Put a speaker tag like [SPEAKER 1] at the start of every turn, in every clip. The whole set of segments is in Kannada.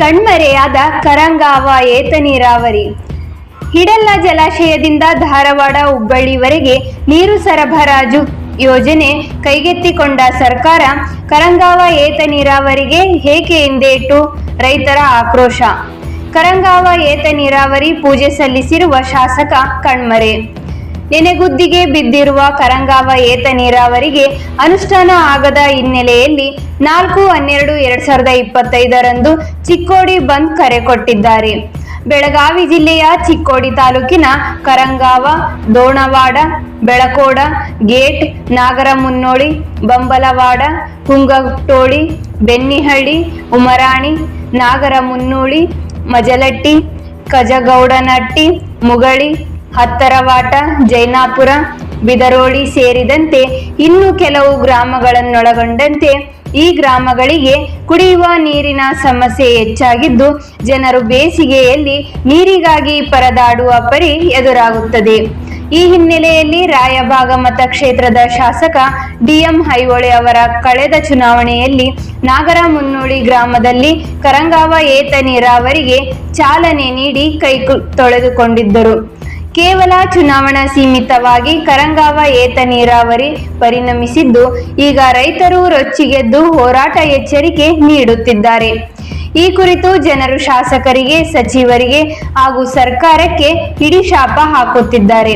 [SPEAKER 1] ಕಣ್ಮರೆಯಾದ ಕರಂಗಾವ ಏತ ನೀರಾವರಿ. ಹಿಡಲ್ಲ ಜಲಾಶಯದಿಂದ ಧಾರವಾಡ ಹುಬ್ಬಳ್ಳಿವರೆಗೆ ನೀರು ಸರಬರಾಜು ಯೋಜನೆ ಕೈಗೆತ್ತಿಕೊಂಡ ಸರ್ಕಾರ ಕರಂಗಾವ ಏತ ನೀರಾವರಿಗೆ ಏಕೆ ಹಿಂದೇಟು? ರೈತರ ಆಕ್ರೋಶ. ಕರಂಗಾವ ಏತ ನೀರಾವರಿ ಪೂಜೆ ಸಲ್ಲಿಸಿರುವ ಶಾಸಕ ಕಣ್ಮರೆ. ನೆನೆಗುದ್ದಿಗೆ ಬಿದ್ದಿರುವ ಕರಂಗಾವ ಏತ ನೀರಾವರಿಗೆ ಅನುಷ್ಠಾನ ಆಗದ ಹಿನ್ನೆಲೆಯಲ್ಲಿ ನಾಲ್ಕು ಹನ್ನೆರಡು ಎರಡ್ ಸಾವಿರದ ಇಪ್ಪತ್ತೈದರಂದು ಚಿಕ್ಕೋಡಿ ಬಂದ್ ಕರೆ ಕೊಟ್ಟಿದ್ದಾರೆ. ಬೆಳಗಾವಿ ಜಿಲ್ಲೆಯ ಚಿಕ್ಕೋಡಿ ತಾಲೂಕಿನ ಕರಂಗಾವ, ದೋಣವಾಡ, ಬೆಳಕೋಡ, ಗೇಟ್, ನಾಗರಮುನ್ನೋಳಿ, ಬಂಬಲವಾಡ ಕುಂಗಟೋಳಿ ಬೆನ್ನಿಹಳ್ಳಿ, ಉಮರಾಣಿ, ನಾಗರಮುನ್ನೋಳಿ, ಮಜಲಟ್ಟಿ, ಕಜಗೌಡನಟ್ಟಿ, ಮುಗಳಿ ಹತ್ತರವಾಟ ಜೈನಾಪುರ ಬಿದರೋಳಿ ಸೇರಿದಂತೆ ಇನ್ನು ಕೆಲವು ಗ್ರಾಮಗಳನ್ನೊಳಗೊಂಡಂತೆ ಈ ಗ್ರಾಮಗಳಿಗೆ ಕುಡಿಯುವ ನೀರಿನ ಸಮಸ್ಯೆ ಹೆಚ್ಚಾಗಿದ್ದು, ಜನರು ಬೇಸಿಗೆಯಲ್ಲಿ ನೀರಿಗಾಗಿ ಪರದಾಡುವ ಪರಿ ಎದುರಾಗುತ್ತದೆ. ಈ ಹಿನ್ನೆಲೆಯಲ್ಲಿ ರಾಯಭಾಗ ಮತಕ್ಷೇತ್ರದ ಶಾಸಕ ಡಿಎಂ ಹೈಹೊಳೆ ಅವರ ಕಳೆದ ಚುನಾವಣೆಯಲ್ಲಿ ನಾಗರ ಮುನ್ನೋಳಿ ಗ್ರಾಮದಲ್ಲಿ ಕರಂಗಾವ ಏತ ನೀರಾವರಿಗೆ ಚಾಲನೆ ನೀಡಿ ಕೈ ತೊಳೆದುಕೊಂಡಿದ್ದರು. ಕೇವಲ ಚುನಾವಣಾ ಸೀಮಿತವಾಗಿ ಕರಂಗಾವ, ಏತ ನೀರಾವರಿ ಪರಿಣಮಿಸಿದ್ದು, ಈಗ ರೈತರು ರೊಚ್ಚಿಗೆದ್ದು ಹೋರಾಟ ಎಚ್ಚರಿಕೆ ನೀಡುತ್ತಿದ್ದಾರೆ. ಈ ಕುರಿತು ಜನರು ಶಾಸಕರಿಗೆ, ಸಚಿವರಿಗೆ ಹಾಗೂ ಸರ್ಕಾರಕ್ಕೆ ಹಿಡಿಶಾಪ ಹಾಕುತ್ತಿದ್ದಾರೆ.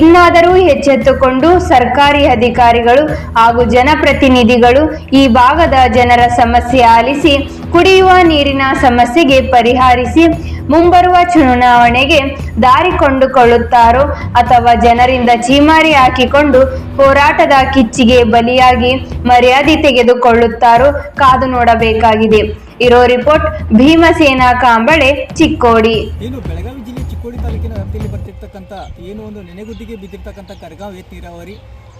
[SPEAKER 1] ಇನ್ನಾದರೂ ಎಚ್ಚೆತ್ತುಕೊಂಡು ಸರ್ಕಾರಿ ಅಧಿಕಾರಿಗಳು ಹಾಗೂ ಜನಪ್ರತಿನಿಧಿಗಳು ಈ ಭಾಗದ ಜನರ ಸಮಸ್ಯೆ ಆಲಿಸಿ ಕುಡಿಯುವ ನೀರಿನ ಸಮಸ್ಯೆಗೆ ಪರಿಹರಿಸಿ ಮುಂಬರುವ ಚುನಾವಣೆಗೆ ದಾರಿ ಕೊಂಡುಕೊಳ್ಳುತ್ತಾರೋ ಅಥವಾ ಜನರಿಂದ ಚೀಮಾರಿ ಹಾಕಿಕೊಂಡು ಹೋರಾಟದ ಕಿಚ್ಚಿಗೆ ಬಲಿಯಾಗಿ ಮರ್ಯಾದೆ ತೆಗೆದುಕೊಳ್ಳುತ್ತಾರೋ ಕಾದು ನೋಡಬೇಕಾಗಿದೆ. ಇರೋ ರಿಪೋರ್ಟ್, ಭೀಮಸೇನಾ ಕಾಂಬಳೆ, ಚಿಕ್ಕೋಡಿ.
[SPEAKER 2] ಏನು ಬೆಳಗಾವಿ ಜಿಲ್ಲೆ ಚಿಕ್ಕೋಡಿ ತಾಲೂಕಿನ ವ್ಯಾಪ್ತಿಯಲ್ಲಿ ಬರ್ತಿರ್ತಕ್ಕಂಥ ಏನು ಒಂದು ನೆನೆಗುದ್ದಿಗೆ ಬಿದ್ದಿರ್ತಕ್ಕಂಥ ಕರಗಾವ್, ಏತ್ ನೀರಾವರಿ.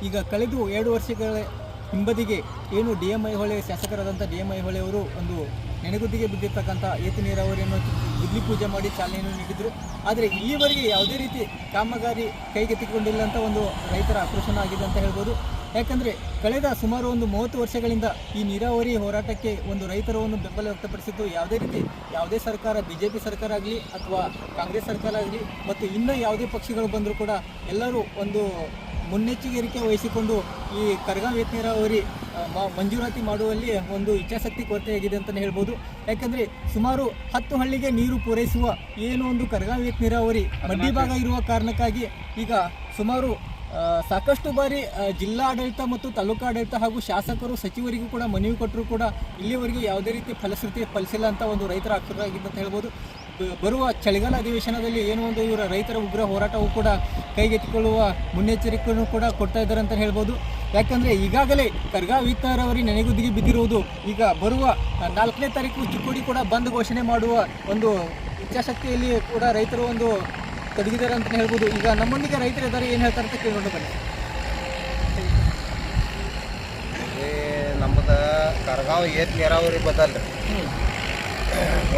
[SPEAKER 2] ಈಗ ಕಳೆದು ಎರಡು ವರ್ಷಗಳ ಹಿಂಬದಿಗೆ ಏನು ಡಿ ಎಂ ಹೊಳೆ, ಶಾಸಕರಾದಂಥ ಡಿ ಎಂ ಐಹೊಳೆ ಅವರು ಒಂದು ನೆನೆಗುದ್ದಿಗೆ ಬಿದ್ದಿರ್ತಕ್ಕಂಥ ಏತ ನೀರಾವರಿಯನ್ನು ಗುದ್ಲಿ ಪೂಜೆ ಮಾಡಿ ಚಾಲನೆಯನ್ನು ನೀಡಿದರು. ಆದರೆ ಇಲ್ಲಿವರೆಗೆ ಯಾವುದೇ ರೀತಿ ಕಾಮಗಾರಿ ಕೈಗೆತ್ತಿಕೊಂಡಿಲ್ಲ ಅಂತ ಒಂದು ರೈತರ ಆಕ್ರೋಶನ ಆಗಿದೆ ಅಂತ ಹೇಳ್ಬೋದು. ಯಾಕಂದರೆ ಕಳೆದ ಸುಮಾರು ಒಂದು ಮೂವತ್ತು ವರ್ಷಗಳಿಂದ ಈ ನೀರಾವರಿ ಹೋರಾಟಕ್ಕೆ ಒಂದು ರೈತರು ಒಂದು ಬೆಂಬಲ ವ್ಯಕ್ತಪಡಿಸಿದ್ದು ಯಾವುದೇ ರೀತಿ ಯಾವುದೇ ಸರ್ಕಾರ ಬಿ ಜೆ ಪಿ ಸರ್ಕಾರ ಆಗಲಿ ಅಥವಾ ಕಾಂಗ್ರೆಸ್ ಸರ್ಕಾರ ಆಗಲಿ, ಮತ್ತು ಇನ್ನೂ ಯಾವುದೇ ಪಕ್ಷಗಳು ಬಂದರೂ ಕೂಡ ಎಲ್ಲರೂ ಒಂದು ಮುನ್ನೆಚ್ಚರಿಕೆ ವಹಿಸಿಕೊಂಡು ಈ ಕರಗಾವ್ ನೀರಾವರಿ ಮಂಜೂರಾತಿ ಮಾಡುವಲ್ಲಿ ಒಂದು ಇಚ್ಛಾಶಕ್ತಿ ಕೊರತೆಯಾಗಿದೆ ಅಂತಲೇ ಹೇಳ್ಬೋದು. ಯಾಕಂದರೆ ಸುಮಾರು ಹತ್ತು ಹಳ್ಳಿಗೆ ನೀರು ಪೂರೈಸುವ ಏನು ಒಂದು ಕರಗಾವ್ ನೀರಾವರಿ ಮಡ್ಡಿ ಭಾಗ ಇರುವ ಕಾರಣಕ್ಕಾಗಿ ಈಗ ಸುಮಾರು ಸಾಕಷ್ಟು ಬಾರಿ ಜಿಲ್ಲಾಡಳಿತ ಮತ್ತು ತಾಲೂಕಾಡಳಿತ ಹಾಗೂ ಶಾಸಕರು ಸಚಿವರಿಗೂ ಕೂಡ ಮನವಿ ಕೊಟ್ಟರು ಕೂಡ ಇಲ್ಲಿವರೆಗೆ ಯಾವುದೇ ರೀತಿ ಫಲಶ್ರುತಿ ಫಲಿಸಿಲ್ಲ ಅಂತ ಒಂದು ರೈತರ ಆಕ್ರೋಶ ಆಗಿದೆ ಅಂತ ಹೇಳ್ಬೋದು. ಬರುವ ಚಳಿಗಾಲ ಅಧಿವೇಶನದಲ್ಲಿ ಏನು ಒಂದು ಇವರ ರೈತರ ಉಗ್ರ ಹೋರಾಟವು ಕೂಡ ಕೈಗೆತ್ತಿಕೊಳ್ಳುವ ಮುನ್ನೆಚ್ಚರಿಕೆಯನ್ನು ಕೂಡ ಕೊಡ್ತಾ ಇದ್ದಾರೆ ಅಂತ ಹೇಳ್ಬೋದು. ಯಾಕಂದರೆ ಈಗಾಗಲೇ ಕರ್ಗಾವ್ ವಿತ್ತಾರವರಿ ನೆನೆಗುದ್ದಿಗೆ ಬಿದ್ದಿರುವುದು ಈಗ ಬರುವ ನಾಲ್ಕನೇ ತಾರೀಕು ಚಿಕ್ಕೋಡಿ ಕೂಡ ಬಂದ್ ಘೋಷಣೆ ಮಾಡುವ ಒಂದು ಇಚ್ಛಾಶಕ್ತಿಯಲ್ಲಿ ಕೂಡ ರೈತರು ಒಂದು ತೊಡಗಿದ್ದಾರೆ ಅಂತಲೇ ಹೇಳ್ಬೋದು. ಈಗ ನಮ್ಮೊಂದಿಗೆ ರೈತರು ಇದ್ದಾರೆ ಏನು ಹೇಳ್ತಾರೆ ಅಂತ ಕೇಳಿಕೊಂಡು ಬನ್ನಿ.
[SPEAKER 3] ನಮ್ಮದು ಕರ್ಗಾವ್ ಏತ್ ನೀರಾವರಿ ಬದಲ್ರಿ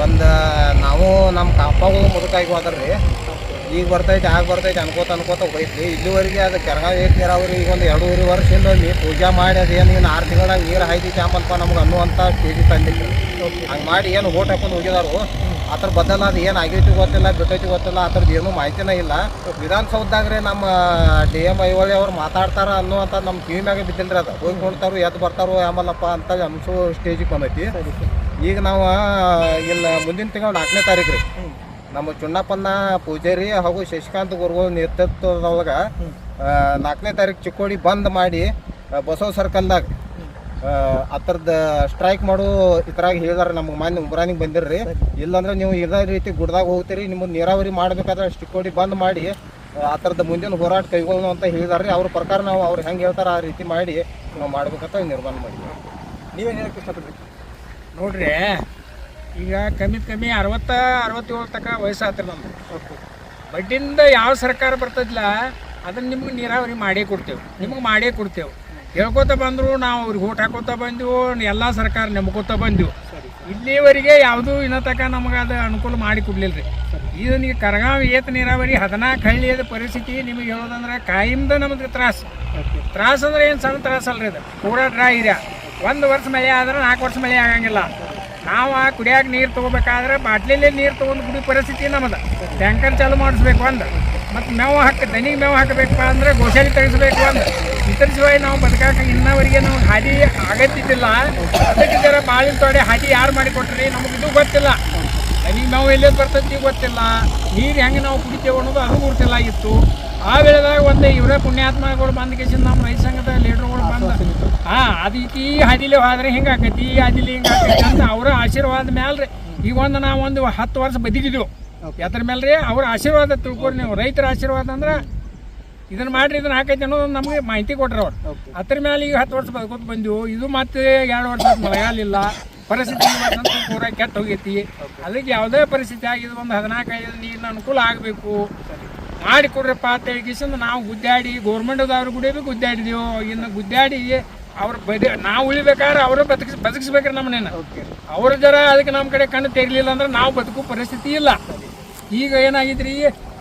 [SPEAKER 3] ಒಂದು ನಾವು ನಮ್ಮ ಕಾಪಾಗು ಮುದುಕಾಗಿ ಹೋದ್ರಿ ಈಗ ಬರ್ತೈತೆ, ಆಗ ಬರ್ತೈತೆ ಅನ್ಕೋತ ಅನ್ಕೋತ ಹೋಯ್ತು ಇಲ್ಲಿವರೆಗೆ ಅದು ಕೆರಗಾವ್ ಏತ್ ನೀರಾವರಿ ಈಗ ಒಂದು ಎರಡೂವರೆ ವರ್ಷದಿಂದ ನೀರು ಪೂಜಾ ಮಾಡಿ ಅದೇನು ಇನ್ನು ಆರು ತಿಂಗಳಾಗ ನೀರು ಹಾಯ್ತಿ ಚಾಮಲ್ಪ ನಮ್ಗೆ ಅನ್ನುವಂಥ ಸ್ಟೇಜ್ ತಂದಿತ್ತು. ಹಂಗೆ ಮಾಡಿ ಏನು ಓಟ್ ಹಾಕೊಂಡು ಹೋಗಿದಾರು. ಅದ್ರ ಬದಲ ಅದು ಏನು ಆಗೈತಿ ಗೊತ್ತಿಲ್ಲ, ಬಿಟ್ಟೈತಿ ಗೊತ್ತಿಲ್ಲ ಅದ್ರದ್ದು ಏನೂ ಮಾಹಿತಿನೇ ಇಲ್ಲ. ವಿಧಾನಸೌಧದಾಗ್ರೆ ನಮ್ಮ ಡಿ ಎಂ ಐವಳಿ ಅವ್ರು ಮಾತಾಡ್ತಾರ ಅನ್ನುವಂಥ ನಮ್ಮ ಜೀವಿ ಮ್ಯಾಗೆ ಬಿದ್ದಿಲ್ಲ ರೀ ಅದು. ಹೋಗಿ ನೋಡ್ತಾರೋ ಎದ್ದು ಬರ್ತಾರೋ ಆಮಲ್ಲಪ್ಪ ಅಂತ ಅನ್ಸೋ ಸ್ಟೇಜಿಗೆ ಬಂದೈತಿ. ಈಗ ನಾವು ಇಲ್ಲ ಮುಂದಿನ ತಿಂಗಳು ನಾಲ್ಕನೇ ತಾರೀಕು ರೀ. ನಮ್ಮ ಚುಣ್ಣಪ್ಪನ ಪೂಜಾರಿ ಹಾಗೂ ಶಶಿಕಾಂತ್ ಗುರುಗಳ ನೇತೃತ್ವದೊಳಗೆ ನಾಲ್ಕನೇ ತಾರೀಕು ಚಿಕ್ಕೋಡಿ ಬಂದ್ ಮಾಡಿ ಆ, ಬಸವ ಸರ್ಕಲ್ದಾಗ ಅದ್ರದ್ದು ಸ್ಟ್ರೈಕ್ ಮಾಡು ಇತರಾಗಿ ಹೇಳಿದಾರೆ ನಮ್ಗೆ ಮಾನ್ಯ ಉಮ್ರಾನಿಗೆ ಬಂದಿರ್ರಿ. ಇಲ್ಲಾಂದ್ರೆ ನೀವು ಇದೇ ರೀತಿ ಗುಡ್ದಾಗ ಹೋಗ್ತೀರಿ ನಿಮ್ಮ ನೀರಾವರಿ ಮಾಡ್ಬೇಕಾದ್ರೆ ಚಿಕ್ಕೋಡಿ ಬಂದ್ ಮಾಡಿ ಆ ಥರದ ಮುಂದಿನ ಹೋರಾಟ ಕೈಗೊಳ್ಳೋ ಅಂತ ಹೇಳಿದಾರೆ ಅವ್ರ ಪ್ರಕಾರ ನಾವು ಅವ್ರು ಹೆಂಗೆ ಹೇಳ್ತಾರೆ ಆ ರೀತಿ ಮಾಡಿ ನಾವು ಮಾಡ್ಬೇಕಂತ ನಿರ್ಮಾಣ ಮಾಡಿದ್ವಿ.
[SPEAKER 2] ನೀವೇನು ಹೇಳಕ್ಕೆ ಇಷ್ಟಪಡ್ರಿ?
[SPEAKER 4] ನೋಡ್ರಿ, ಈಗ ಕಮ್ಮಿ ಕಮ್ಮಿ ಅರವತ್ತ, ಅರವತ್ತೇಳು ತನಕ ವಯಸ್ಸಾತ್ರಿ ನಮ್ದು. ಬಡ್ಡಿಯಿಂದ ಯಾವ ಸರ್ಕಾರ ಬರ್ತದಿಲ್ಲ ಅದನ್ನ ನಿಮ್ಗೆ ನೀರಾವರಿ ಮಾಡೇ ಕೊಡ್ತೇವೆ, ನಿಮ್ಗೆ ಮಾಡೇ ಕೊಡ್ತೇವೆ. ಹೇಳ್ಕೊತ ಬಂದರು, ನಾವು ಅವ್ರಿಗೆ ಓಟ್ ಹಾಕೋತ ಬಂದೆವು, ಎಲ್ಲ ಸರ್ಕಾರ ನೆಮ್ಕೋತ ಬಂದೆವು. ಇಲ್ಲಿವರೆಗೆ ಯಾವುದೂ ಇನ್ನೂ ತನಕ ನಮಗೆ ಅದು ಅನುಕೂಲ ಮಾಡಿ ಕೊಡ್ಲಿಲ್ಲ ರೀ ಇದು ನೀವು ಕರಗಾವ್ ಏತ ನೀರಾವರಿ ಹದಿನಾಲ್ಕು ಹಳ್ಳಿಯದ ಪರಿಸ್ಥಿತಿ ನಿಮಗೆ ಹೇಳೋದಂದ್ರೆ ಕಾಯಿಂದ ನಮಗೆ ತ್ರಾಸು. ತ್ರಾಸಂದ್ರೆ ಏನು ಸಣ್ಣ ತ್ರಾಸ ಅಲ್ರಿ ಇದು ಪೂರಾ ಡ್ರಾ ಇರ ಒಂದು ವರ್ಷ ಮಳೆ ಆದ್ರೆ ನಾಲ್ಕು ವರ್ಷ ಮಳೆ ಆಗಂಗಿಲ್ಲ. ನಾವು ಕುಡಿಯಾಕ ನೀರು ತಗೋಬೇಕಾದ್ರೆ ಬಾಟ್ಲಿಲೇ ನೀರು ತೊಗೊಂಡು ಕುಡಿ ಪರಿಸ್ಥಿತಿ ನಮ್ಮದು ಟ್ಯಾಂಕರ್ ಚಾಲು ಮಾಡಿಸ್ಬೇಕು ಅಂದ. ಮತ್ತು ಮೇವು ಹಾಕಿ, ದನಿಗೆ ಮೇವು ಹಾಕಬೇಕಪ್ಪ ಅಂದ್ರೆ ಗೋಶಾಲಿ ತೆಗಿಸ್ಬೇಕು ಅಂದ್ರೆ ಇತರ ನಾವು ಬದುಕಾಕ ಇನ್ನವರೆಗೆ ನಾವು ಹಾದಿ ಆಗತ್ತಿದ್ದಿಲ್ಲ. ಅದಕ್ಕೆ ಜರ ಬಾಳಿನ ತೊಡೆ ಹಾದಿ ಯಾರು ಮಾಡಿಕೊಟ್ರಿ ನಮಗೆ ಇದು ಗೊತ್ತಿಲ್ಲ. ದನಿಗೆ ಮೇವು ಎಲ್ಲಿ ಬರ್ತೈತಿ ಗೊತ್ತಿಲ್ಲ. ನೀರು ಹೆಂಗೆ ನಾವು ಕುಡಿತೇವೆ ಅನ್ನೋದು ಅದು ಇತ್ತು. ಆ ವೇಳೆದಾಗ ಒಂದು ಇವರೇ ಪುಣ್ಯಾತ್ಮಗಳು ಬಂದ ಕೇಸಿಂದ ನಮ್ಮ ರೈತ ಸಂಘದ ಲೀಡರ್ಗಳು ಬಂದ. ಹಾ ಅದು ಈ ಹಾದಿಲಿ ಹೋದ್ರೆ ಹಿಂಗೆ ಆಕೈತಿ ಈ ಹಾದಿಲಿ ಹಿಂಗೆ ಆಕೈತಿ ಅಂತ ಅವರ ಆಶೀರ್ವಾದ ಮ್ಯಾಲ ರೀ ಈಗ ಒಂದು ನಾವು ಒಂದು ಹತ್ತು ವರ್ಷ ಬದುಕಿದ್ವು ಎದ್ರ ಮೇಲೆ ರೀ ಅವ್ರ ಆಶೀರ್ವಾದ ತಿಳ್ಕೊರಿ ನೀವು. ರೈತರ ಆಶೀರ್ವಾದ ಅಂದ್ರೆ ಇದನ್ನ ಮಾಡ್ರಿ ಇದನ್ನ ಹಾಕೈತಿ ಅನ್ನೋದು ನಮಗೆ ಮಾಹಿತಿ ಕೊಟ್ರಿ ಅವ್ರು. ಅದ್ರ ಮೇಲೆ ಈಗ ಹತ್ತು ವರ್ಷ ಬದುಕೋತ ಬಂದಿವು. ಇದು ಮತ್ತೆ ಎರಡು ವರ್ಷ ಮಳೆಗಾಲಿಲ್ಲ. ಪರಿಸ್ಥಿತಿ ಪೂರ ಕೆಟ್ಟ ಹೋಗೈತಿ. ಅದಕ್ಕೆ ಯಾವುದೇ ಪರಿಸ್ಥಿತಿ ಆಗಿದೆ ಒಂದು ಹದಿನಾಲ್ಕೈದು ನೀರಿನ ಅನುಕೂಲ ಆಗಬೇಕು. ಮಾಡಿ ಕೊಡ್ರಪ್ಪ ಅಂತ ನಾವು ನಾವು ಗುದ್ದಾಡಿ ಗೌರ್ಮೆಂಟ್ದವ್ರು ಗುಡಿಬೇಕು ಗುದ್ದಾಡಿದೆವು ಇನ್ನು ಗುದ್ದಾಡಿ ಅವ್ರು ಬದಿ ನಾವು ಉಳಿಬೇಕಾದ್ರೆ ಅವರು ಬದುಕಿಸ್ ಬದುಕಿಸ್ಬೇಕ್ರಿ ನಮ್ಮನೇನ ಅವ್ರ ಜರ ಅದಕ್ಕೆ ನಮ್ಮ ಕಡೆ ಕಣ್ಣು ತೆರಲಿಲ್ಲ ಅಂದ್ರೆ ನಾವು ಬದುಕು ಪರಿಸ್ಥಿತಿ ಇಲ್ಲ. ಈಗ ಏನಾಗಿದ್ರಿ?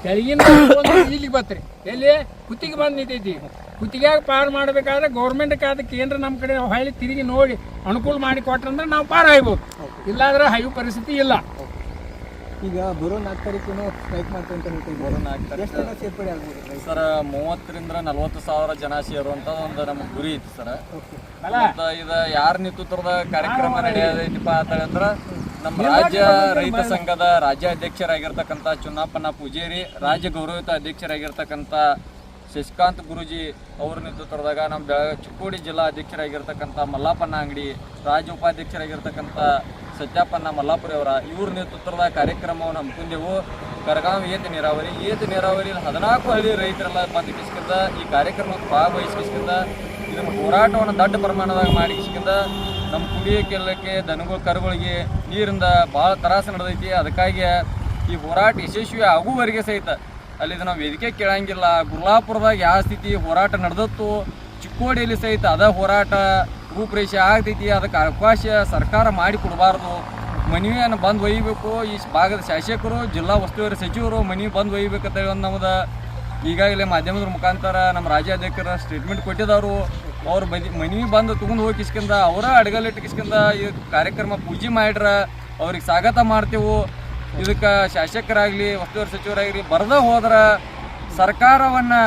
[SPEAKER 4] ತೆಳಗಿನ ಒಂದು ಇಲ್ಲಿಗೆ ಬತ್ರಿ. ಎಲ್ಲಿ? ಕುತ್ತಿಗೆ ಬಂದು ನಿಂತೈತಿ. ಕುತ್ತಿಗೆಯಾಗ ಪಾರು ಮಾಡಬೇಕಾದ್ರೆ ಗೌರ್ಮೆಂಟ್ಗೆ ಅದಕ್ಕೆ ಕೇಂದ್ರ ನಮ್ಮ ಕಡೆ ಹೊಳ್ಳಿ ತಿರುಗಿ ನೋಡಿ ಅನುಕೂಲ ಮಾಡಿ ಕೊಟ್ರಂದ್ರೆ ನಾವು ಪಾರು ಆಗ್ಬೋದು ಇಲ್ಲಾಂದ್ರೆ ಹೈವು ಪರಿಸ್ಥಿತಿ ಇಲ್ಲ.
[SPEAKER 2] ಈಗ ಬರೋ ನಾಲ್ಕು ತಾರೀಕು ಸ್ಟ್ರೈಕ್ ಮಾಡ್ತೀವಿ ಅಂತ ಹೇಳ್ತೀವಿ
[SPEAKER 5] ಬರೋ ನಾಲ್ಕು ತಾರೀಕು.
[SPEAKER 2] ಎಷ್ಟು ಜನ ಸೇರ್ಪಡೆ ಆಗ್ಬೋದು
[SPEAKER 5] ಸರ್ ಮೂವತ್ತರಿಂದ ನಲವತ್ತು ಸಾವಿರ ಜನ ಸೇರುವಂತ ಒಂದು ನಮ್ಗೆ ಗುರಿ ಇತ್ತು ಸರ್. ಮತ್ತ ಇದ ಯಾರ ನೇತೃತ್ವದ ಕಾರ್ಯಕ್ರಮ ನಡೆಯೋದೈತಿಪ್ಪ ಅಂತಂದ್ರ ನಮ್ಮ ರಾಜ್ಯ ರೈತ ಸಂಘದ ರಾಜ್ಯ ಅಧ್ಯಕ್ಷರಾಗಿರ್ತಕ್ಕಂಥ ಚುನಾಪನ್ನ ಪೂಜೇರಿ ರಾಜ್ಯ ಗೌರವಿತ ಅಧ್ಯಕ್ಷರಾಗಿರ್ತಕ್ಕಂಥ ಶಶಿಕಾಂತ್ ಗುರುಜಿ ಅವ್ರ ನೇತೃತ್ವದಾಗ ನಮ್ಮ ಬೆಳಗ ಚಿಕ್ಕೋಡಿ ಜಿಲ್ಲಾ ಅಧ್ಯಕ್ಷರಾಗಿರ್ತಕ್ಕಂಥ ಮಲ್ಲಪ್ಪನ ಅಂಗಡಿ ರಾಜ್ಯ ಉಪಾಧ್ಯಕ್ಷರಾಗಿರ್ತಕ್ಕಂಥ ಸತ್ಯಪ್ಪನ್ನ ಮಲ್ಲಾಪುರಿಯವರ ಇವ್ರ ನೇತೃತ್ವದ ಕಾರ್ಯಕ್ರಮವನ್ನು ಹಮ್ಮಿಕೊಂಡೆವು. ಕರಗಾಂವ್ ಏತ ನೀರಾವರಿ ಏತ ನೀರಾವರಿ ಹದಿನಾಲ್ಕು ಹಳ್ಳಿ ರೈತರೆಲ್ಲ ಬಂದು ಕಿಸ್ಕಿಂದ, ಈ ಕಾರ್ಯಕ್ರಮಕ್ಕೆ ಭಾಗವಹಿಸ್ಕಿಂದ ಇದನ್ನು ಹೋರಾಟವನ್ನು ದೊಡ್ಡ ಪ್ರಮಾಣದಾಗ ಮಾಡಿಸ್ಕಿಂದ, ನಮ್ಮ ಕುಡಿಯೋಕೆಲ್ಲಕ್ಕೆ ದನಗಳು, ಕರುಗಳಿಗೆ ನೀರಿಂದ ಭಾಳ ತ್ರಾಸ ನಡೆದೈತಿ. ಅದಕ್ಕಾಗಿ ಈ ಹೋರಾಟ ಯಶಸ್ವಿ ಆಗುವವರೆಗೆ ಸಹಿತ ಅಲ್ಲಿ ನಾವು ವೇದಿಕೆ ಕೇಳಂಗಿಲ್ಲ. ಗುರ್ಲಾಪುರದಾಗ ಯಾವ ಸ್ಥಿತಿ ಹೋರಾಟ ನಡೆದತ್ತು ಚಿಕ್ಕೋಡಿಯಲ್ಲಿ ಸಹಿತ ಅದ ಹೋರಾಟ, ರೂಪರೇಷೆ ಆಗ್ತೈತಿ. ಅದಕ್ಕೆ ಅವಕಾಶ ಸರ್ಕಾರ ಮಾಡಿ ಕೊಡಬಾರ್ದು. ಮನವಿಯನ್ನು ಬಂದು ಒಯ್ಯಬೇಕು. ಈ ಭಾಗದ ಶಾಸಕರು, ಜಿಲ್ಲಾ ಉಸ್ತುವಾರಿ ಸಚಿವರು ಮನವಿ ಬಂದು ಒಯ್ಯಬೇಕಂತ ಒಂದು ನಮ್ಮದು ಈಗಾಗಲೇ ಮಾಧ್ಯಮದ ಮುಖಾಂತರ ನಮ್ಮ ರಾಜ್ಯಾಧ್ಯಕ್ಷರ ಸ್ಟೇಟ್ಮೆಂಟ್ ಕೊಟ್ಟಿದ್ದವರು ಅವ್ರು ಬದಿ ಮನವಿ ಬಂದು ತೊಗೊಂಡು ಹೋಗಿ ಕಿಸ್ಕಿಂದ ಅವರ ಅಡಗಲಿಟ್ಟಿಸ್ಕೊಂಡ ಈ ಕಾರ್ಯಕ್ರಮ ಪೂಜೆ ಮಾಡ್ರ, ಅವ್ರಿಗೆ ಸ್ವಾಗತ ಮಾಡ್ತೇವೆ. ಇದಕ್ಕೆ ಶಾಸಕರಾಗಲಿ, ಉಸ್ತುವಾರಿ ಸಚಿವರಾಗಲಿ ಬರದ ಹೋದ್ರೆ ಸರ್ಕಾರವನ್ನು